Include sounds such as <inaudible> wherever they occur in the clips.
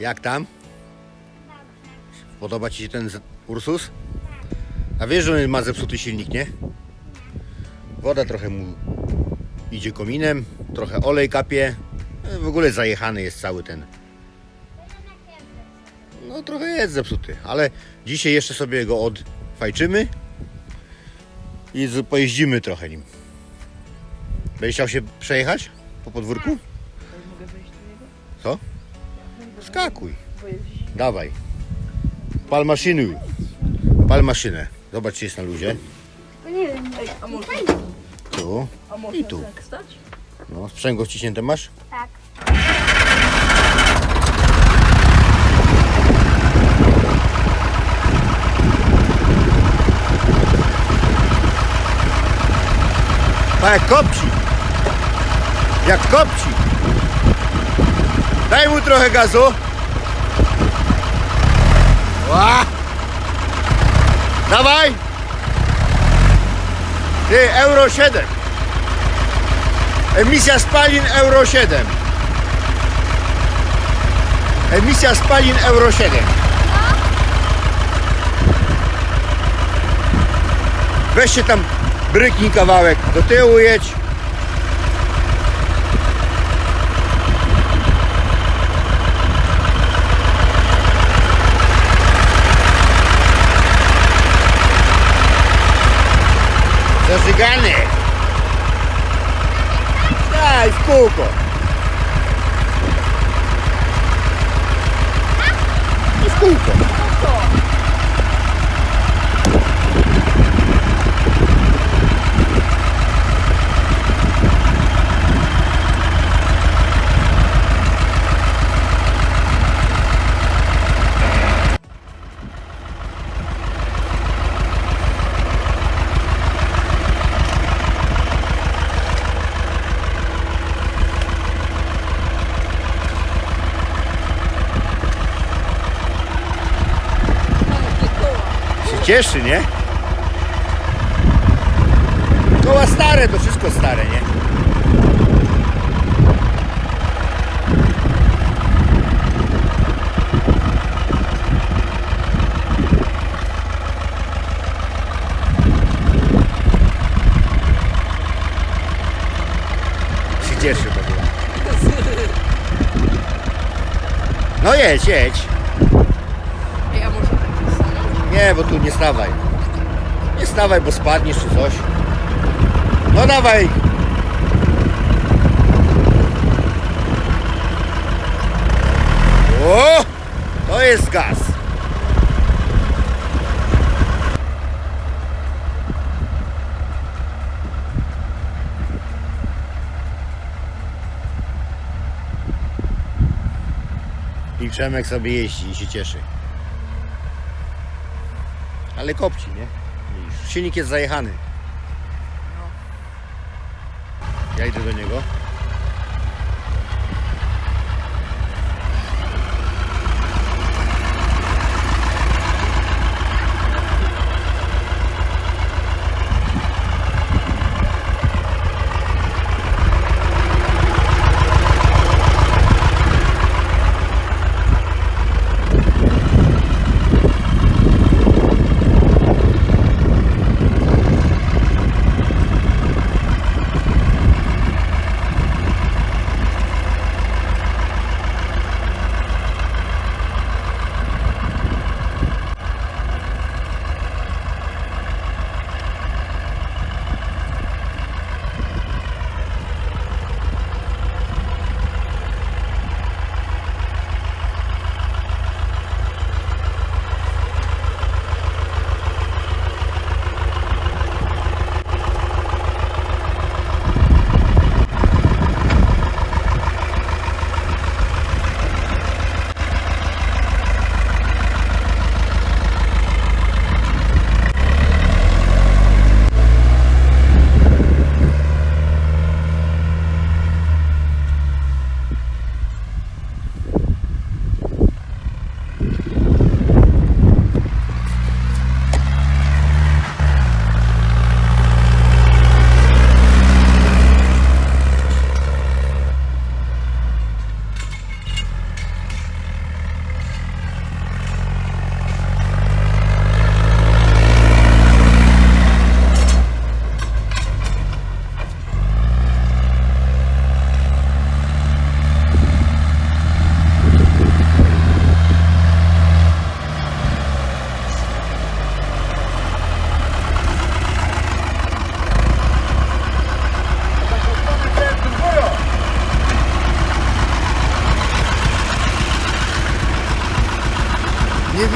Jak tam? Podoba Ci się ten Ursus? A wiesz, że on ma zepsuty silnik, nie? Woda trochę mu idzie kominem, trochę olej kapie. E, W ogóle zajechany jest cały ten. No trochę jest zepsuty, ale dzisiaj jeszcze sobie go odfajczymy i pojeździmy trochę nim. Będziesz chciał się przejechać po podwórku? Mogę wejść do niego? Co? Skakuj. Pojeździć. Dawaj. Pal maszynuj. Pal maszynę. Zobacz, czy jest na luzie. No nie wiem. Ej, a można, Tu. a można I tu. tak stać? No, sprzęgło wciśnięte masz? Tak. Pa, jak kopci. Jak kopci. Daj mu trochę gazu. Ła. Dawaj. Ty, Euro 7. Emisja spalin Euro 7. Emisja spalin Euro 7. Weźcie tam bryknij kawałek do tyłu jedź. Zażygany. Daj w kółko. I w kółko. Się cieszy, nie? Koła stare, to wszystko stare, nie? Się cieszy w ogóle. No jedź, jedź. Ej, a można tak stanąć? Nie, bo tu nie stawaj. Nie stawaj, bo spadniesz czy coś. No dawaj. O! To jest gaz. I Przemek sobie jeździ i się cieszy. Ale kopci, nie? Silnik jest zajechany. Ja idę do niego.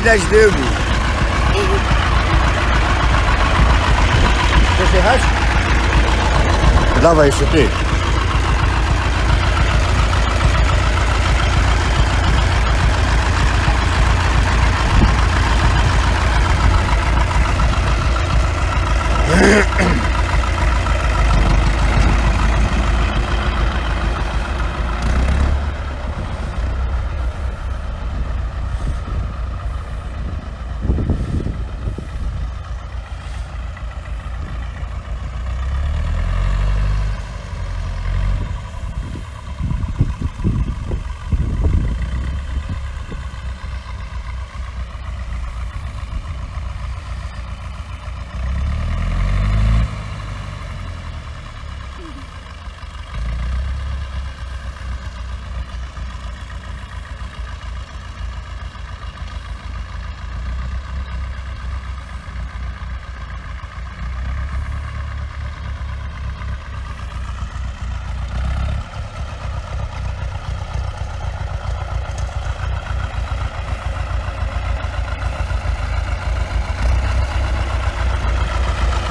Widać dymu. Chcesz jechać? Dawaj jeszcze ty.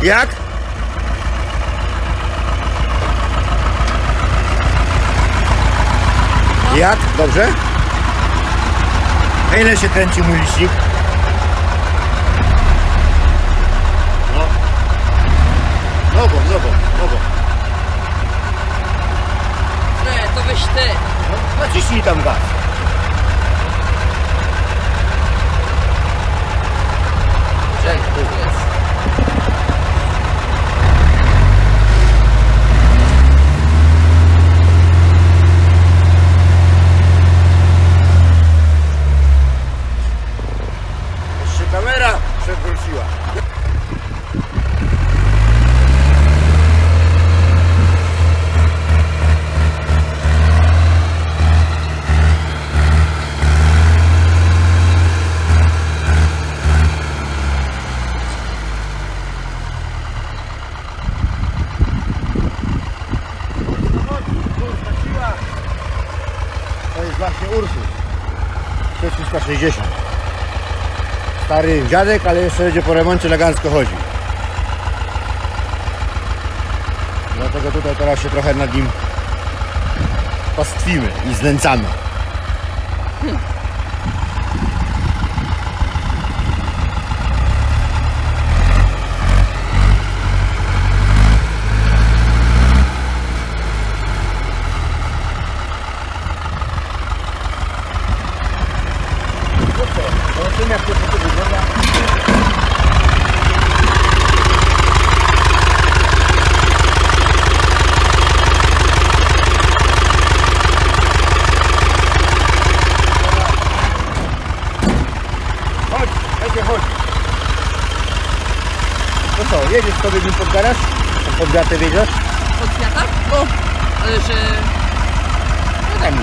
Jak? Jak? Dobrze? A ile się kręci mój licznik? No. Nogą, nogą, nogą. Nie, to weź ty. No, naciśnij tam gaz. Czekaj, tu jest. Jeszcze kamera przewróciła. To jest właśnie Ursus. 360. Stary dziadek, ale jeszcze będzie po remoncie elegancko chodzi. Dlatego tutaj teraz się trochę nad nim pastwimy i znęcamy. Zobaczymy jak to tutaj wygląda. Chodź, dajcie chodź. No co, jedziesz sobie nim pod garaż? Tam Pod wiatę wiedziesz? Od kwiata? O, ale że... No daj mi.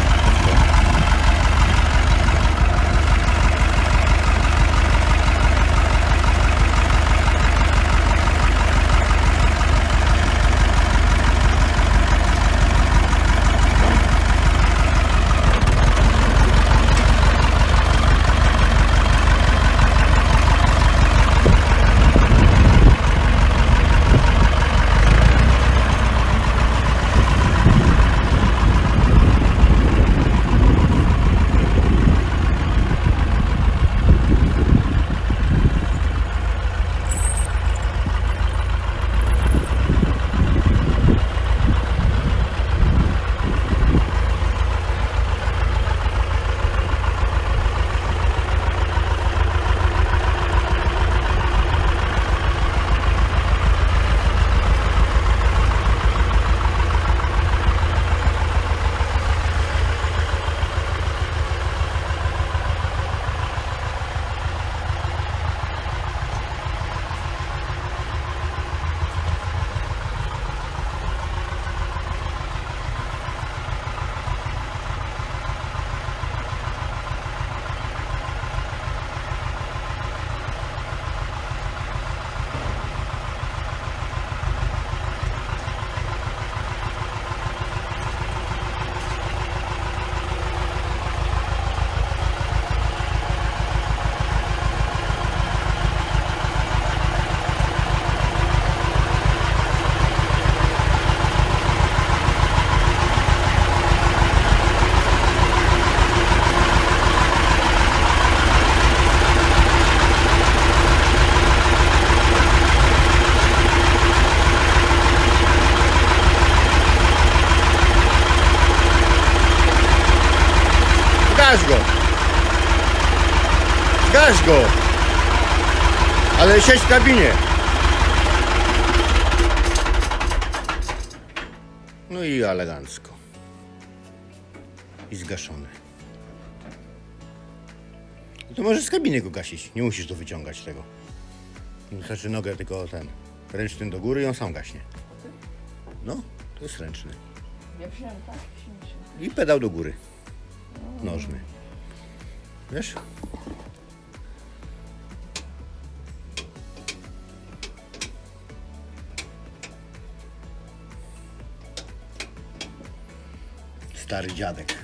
Siedź w kabinie! No i elegancko. I zgaszony. I to możesz z kabiny go gasić. Nie musisz to wyciągać tego. Wystarczy nogę tylko ten ręcznym do góry i on sam gaśnie. No, to jest ręczny. Ja wziąłem tak? I pedał do góry. Nożny. Wiesz? Stary dziadek.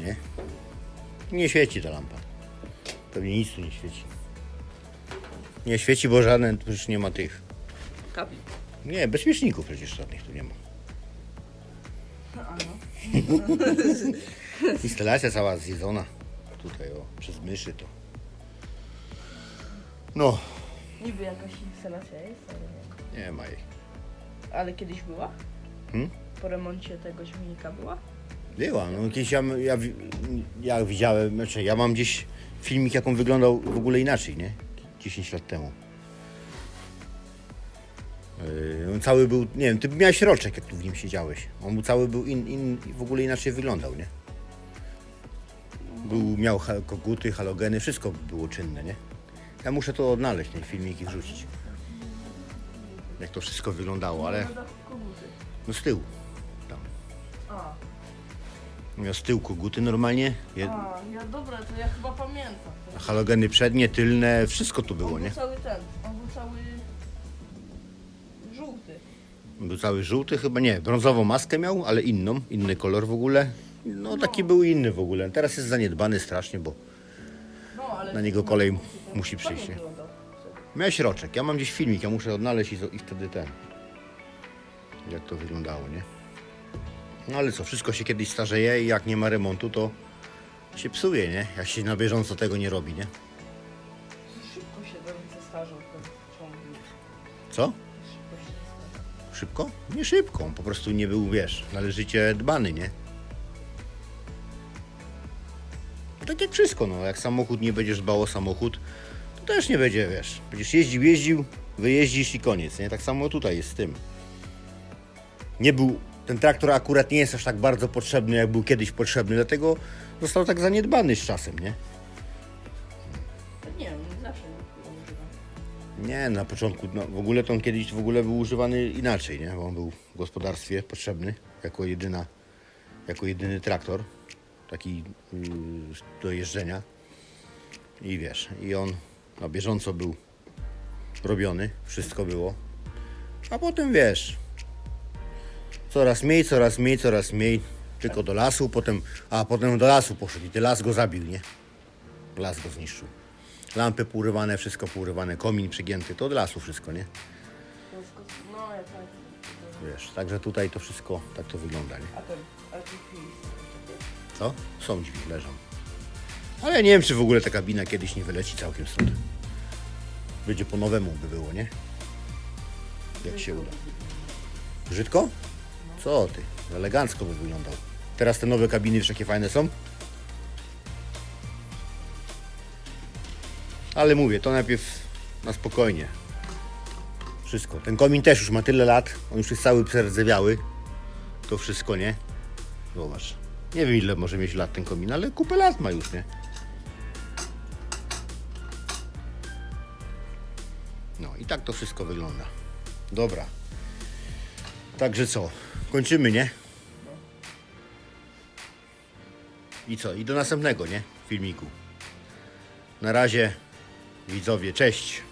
Nie? Nie świeci ta lampa. Pewnie nic tu nie świeci. Nie świeci, bo żaden, przecież nie ma tych. Kabin. Nie, bezpieczników przecież żadnych tu nie ma. <laughs> Instalacja cała zjedzona. Tutaj o, przez myszy to. No, Niby jakaś instalacja jest, ale nie. nie ma jej. Ale kiedyś była? Hmm? Po remoncie tego śmietnika była? Była, no kiedyś ja, ja, ja widziałem, znaczy ja mam gdzieś filmik jak on wyglądał w ogóle inaczej, nie? 10 lat temu. Yy, on cały był, nie wiem, ty miałeś roczek jak tu w nim siedziałeś. On cały był in, in, w ogóle inaczej wyglądał, nie? Był, miał koguty, halogeny, wszystko było czynne, nie? Ja muszę to odnaleźć, ten filmik i wrzucić. Jak to wszystko wyglądało, ale no z tyłu. A, Miał z tyłu koguty normalnie, jed- a, ja dobra, to ja chyba pamiętam. halogeny przednie, tylne, wszystko tu On było, był nie? cały ten, on był cały żółty. Był cały żółty, chyba nie, brązową maskę miał, ale inną, inny kolor w ogóle. No taki był inny w ogóle. Teraz jest zaniedbany strasznie, bo No, ale Na niego kolej musi przyjść, nie? wyglądał. miałeś roczek. Ja mam gdzieś filmik, ja muszę odnaleźć i, zo- i wtedy ten. Jak to wyglądało, nie? No ale co, wszystko się kiedyś starzeje i jak nie ma remontu, to się psuje, nie? Jak się na bieżąco tego nie robi, nie? Szybko się rodzice starzą ten ciągnik. Co? Szybko się starzą. Szybko? Nie szybko, on po prostu nie był, wiesz, należycie dbany, nie? Tak jak wszystko, no, jak samochód nie będziesz dbał o samochód, to też nie będzie, wiesz, będziesz jeździł, jeździł, wyjeździsz i koniec, nie? Tak samo tutaj jest z tym. Nie był, ten traktor akurat nie jest aż tak bardzo potrzebny, jak był kiedyś potrzebny, dlatego został tak zaniedbany z czasem, nie? Nie wiem, zawsze nie na początku, no, w ogóle to on kiedyś w ogóle był używany inaczej, nie? Bo on był w gospodarstwie potrzebny jako jedyna, jako jedyny traktor, taki yy, do jeżdżenia. I wiesz, i on na bieżąco był robiony, wszystko było. A potem wiesz, coraz mniej, coraz mniej, coraz mniej, tylko do lasu, potem, a potem do lasu poszedł i ten las go zabił, nie? Las go zniszczył. Lampy pourywane, wszystko pourywane, komin przygięty, to od lasu wszystko, nie? No, ja tak. Wiesz, także tutaj to wszystko tak to wygląda, nie? A ten, a tu chwili. Co? Są drzwi, leżą. Ale ja nie wiem, czy w ogóle ta kabina kiedyś nie wyleci całkiem stąd. Będzie po nowemu by było, nie? Jak się uda. Brzydko? Co ty? Elegancko by wyglądał. Teraz te nowe kabiny wiesz jakie fajne są? Ale mówię, to najpierw na spokojnie. Wszystko. Ten komin też już ma tyle lat. On już jest cały przerdzewiały. To wszystko, nie? Zobacz. Nie wiem ile może mieć lat ten komin, ale kupę lat ma już, nie? No i tak to wszystko wygląda. Dobra. Także co? Kończymy, nie? I co? I do następnego, nie? Filmiku. Na razie, widzowie, cześć.